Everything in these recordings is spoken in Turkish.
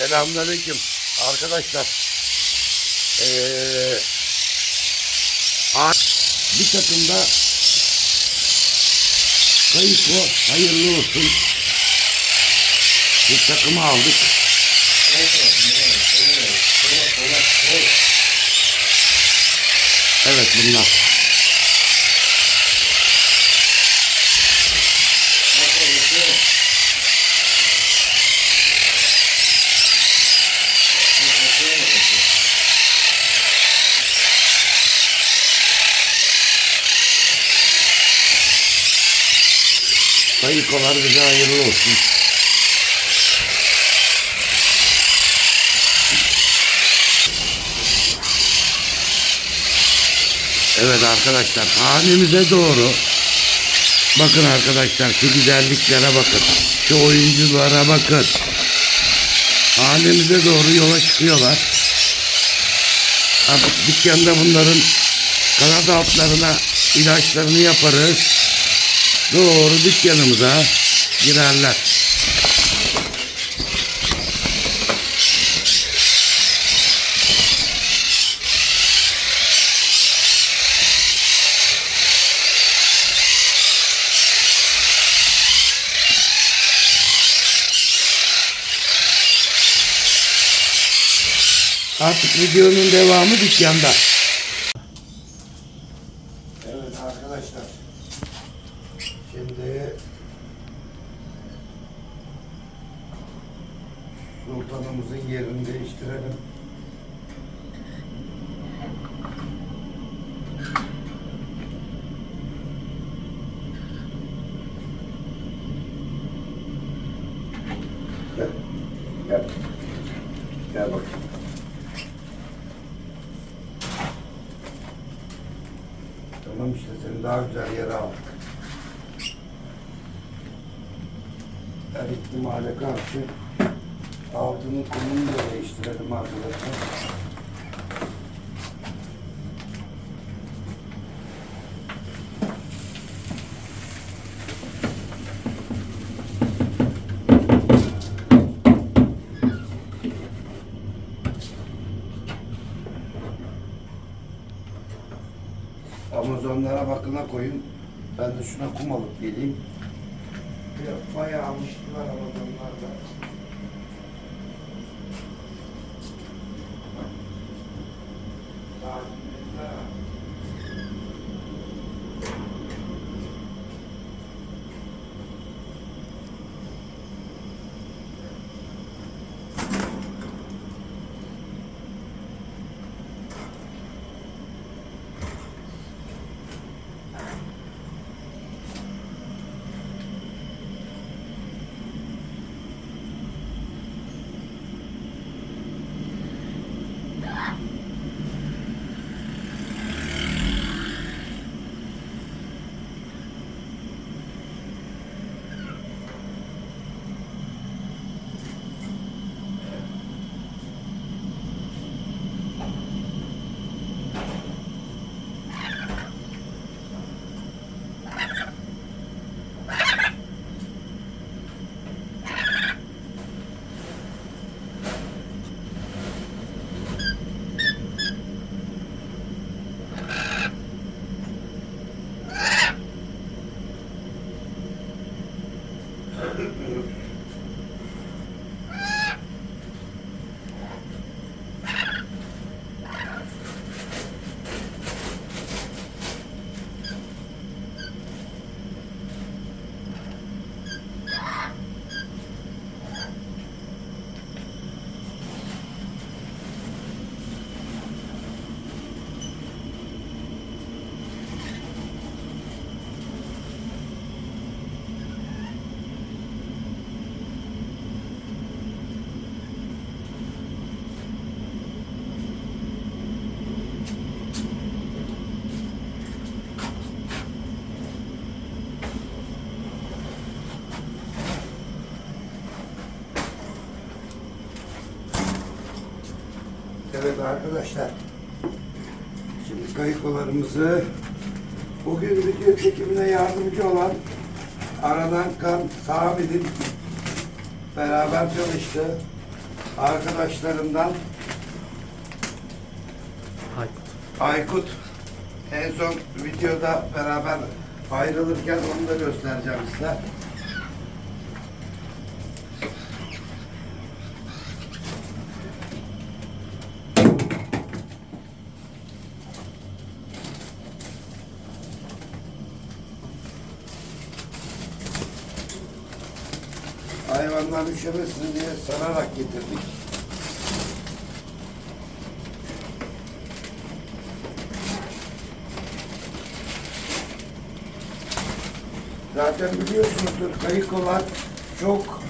Selamünaleyküm arkadaşlar. Ee, bir takımda kayıko hayırlı olsun. Bir takımı aldık. Evet bunlar. Kayıkolar bize hayırlı olsun. Evet arkadaşlar hanemize doğru bakın arkadaşlar şu güzelliklere bakın. Şu oyunculara bakın. Hanemize doğru yola çıkıyorlar. Artık dükkanda bunların kanat altlarına ilaçlarını yaparız. Doğru dükkanımıza girerler. Artık videonun devamı dükkanda. Evet arkadaşlar. Şimdi sultanımızın yerini değiştirelim. Gel. Gel. Gel bakayım. Tamam işte seni daha güzel yere aldık. Her ihtimale karşı altının kumunu da değiştirelim arkadaşlar. Koyun. Ben de şuna kum alıp geleyim. Ya, Bayağı almıştılar Amazonlarda. Evet arkadaşlar. Şimdi kayıkolarımızı bugün video çekimine yardımcı olan aradan kan Sami'nin beraber çalıştı. arkadaşlarımdan Aykut. Aykut en son videoda beraber ayrılırken onu da göstereceğim size. Hayvanlar üşümesin diye sararak getirdik. Zaten biliyorsunuzdur kayıkolar çok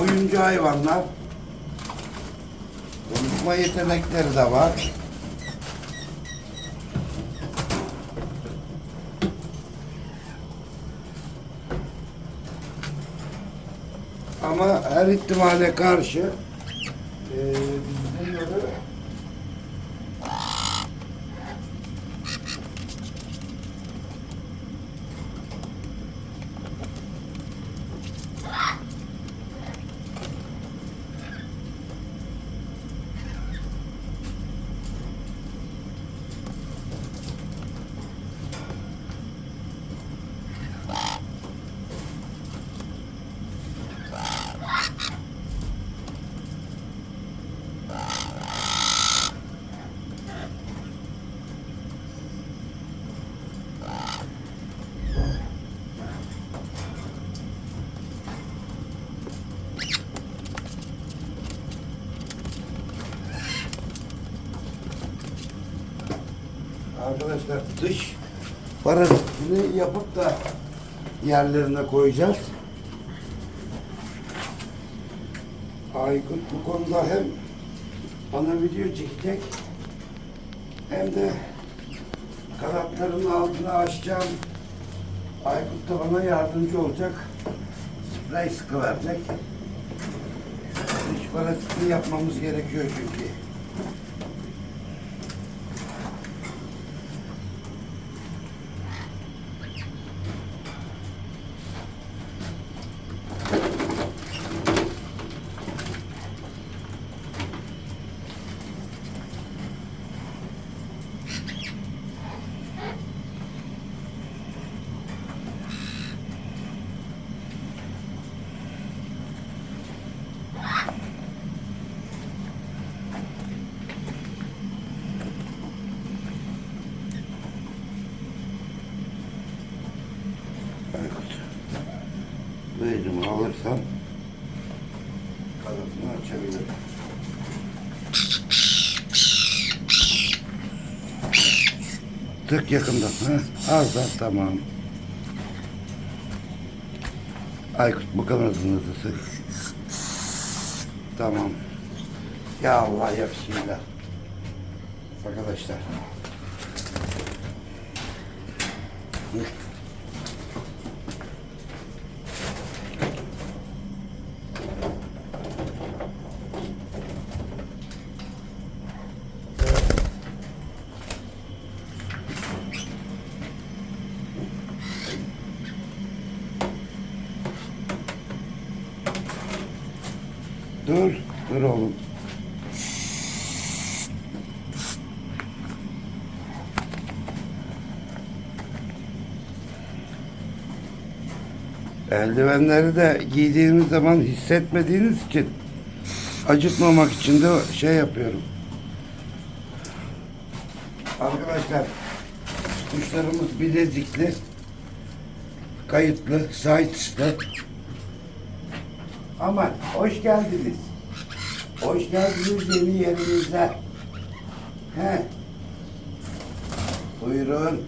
oyuncu hayvanlar. Konuşma yetenekleri de var. Ama her ihtimale karşı eee bize göre Arkadaşlar dış parazitini yapıp da yerlerine koyacağız. Aykut bu konuda hem bana video çekecek hem de kanatlarının altını açacağım. Aykut da bana yardımcı olacak. Sprey sıkı verecek. Dış parazitini yapmamız gerekiyor çünkü. Aykut. Elimi alırsam kanatını açabilirim. Tık yakında. Ha? Az da tamam. Aykut kanadını da sık. Tamam. Ya Allah ya Bismillah. Arkadaşlar. Hı. Dur, dur oğlum. Eldivenleri de giydiğiniz zaman hissetmediğiniz için acıtmamak için de şey yapıyorum. Arkadaşlar kuşlarımız bilezikli, kayıtlı, sights'lı. Aman hoş geldiniz. Hoş geldiniz yeni yerinize. He. Buyurun.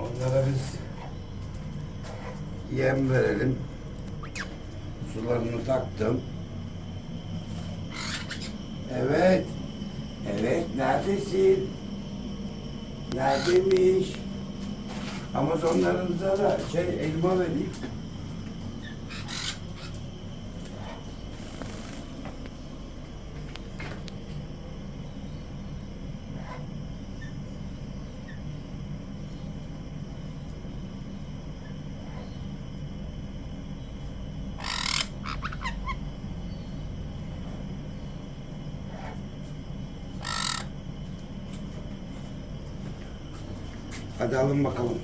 Onlara biz yem verelim. Sularını taktım. Evet. Evet, neredesin? Neredeymiş? Amazonlarınıza da şey elma vereyim. Hadi alın bakalım.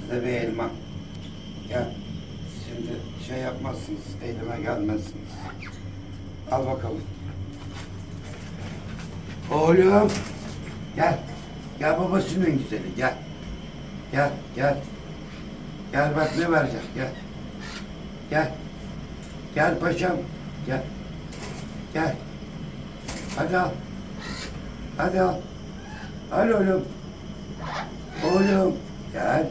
Size bir elma. Gel. Şimdi şey yapmazsınız, elime gelmezsiniz. Al bakalım. Oğlum. Gel. Gel babasının güzeli gel. Gel gel. Gel bak ne vereceğim gel. Gel. Gel paşam. Gel. Gel. Hadi al. Hadi al. Al oğlum. Oğlum gel.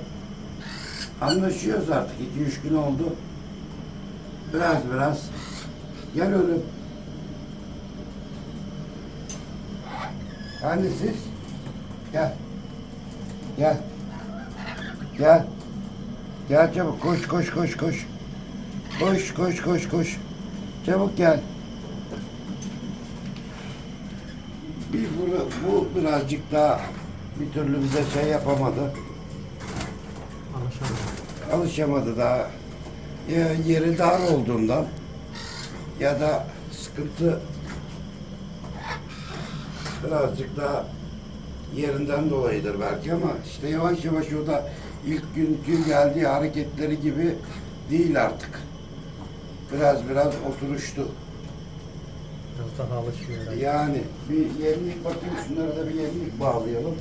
Anlaşıyoruz artık. iki üç gün oldu. Biraz biraz. Gel oğlum. Hani siz? Gel. Gel. Gel. Gel çabuk koş koş koş koş. Koş koş koş koş. Çabuk gel. Bir bu, bu birazcık daha bir türlü bize şey yapamadı. Anlaşamadım. Alışamadı daha. Ya yeri dar olduğundan ya da sıkıntı birazcık daha yerinden dolayıdır belki ama işte yavaş yavaş o da ilk günkü geldiği hareketleri gibi değil artık. Biraz biraz oturuştu. Biraz daha alışıyor. Yani bir yemlik bakayım şunlara da bir yemlik bağlayalım.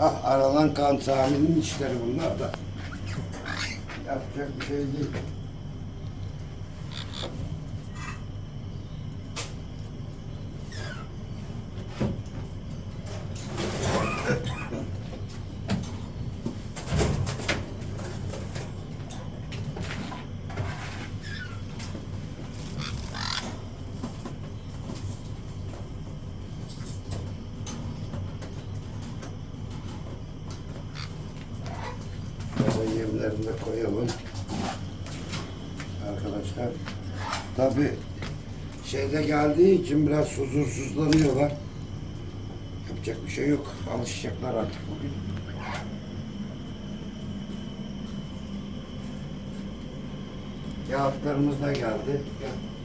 Ah aranan kan tahminin işleri bunlar da. Yapacak bir şey değil. De koyalım. Arkadaşlar. Tabi şeyde geldiği için biraz huzursuzlanıyorlar. Yapacak bir şey yok. Alışacaklar artık bugün. Kağıtlarımız da geldi. Gel.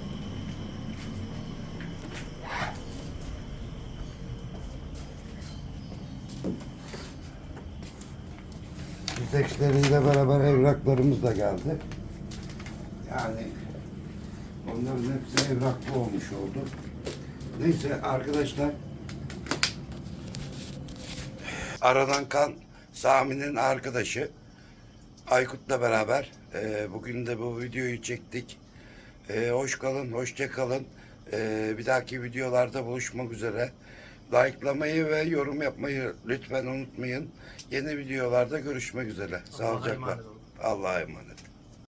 Teksleriyle beraber evraklarımız da geldi. Yani onların hepsi evraklı olmuş oldu. Neyse arkadaşlar. Aradan kan Sami'nin arkadaşı. Aykut'la beraber e, bugün de bu videoyu çektik. E, hoş kalın, hoşça kalın. E, bir dahaki videolarda buluşmak üzere. Like'lamayı ve yorum yapmayı lütfen unutmayın. Yeni videolarda görüşmek üzere. Allah'a Sağlıcakla. emanet olun. Allah'a emanet.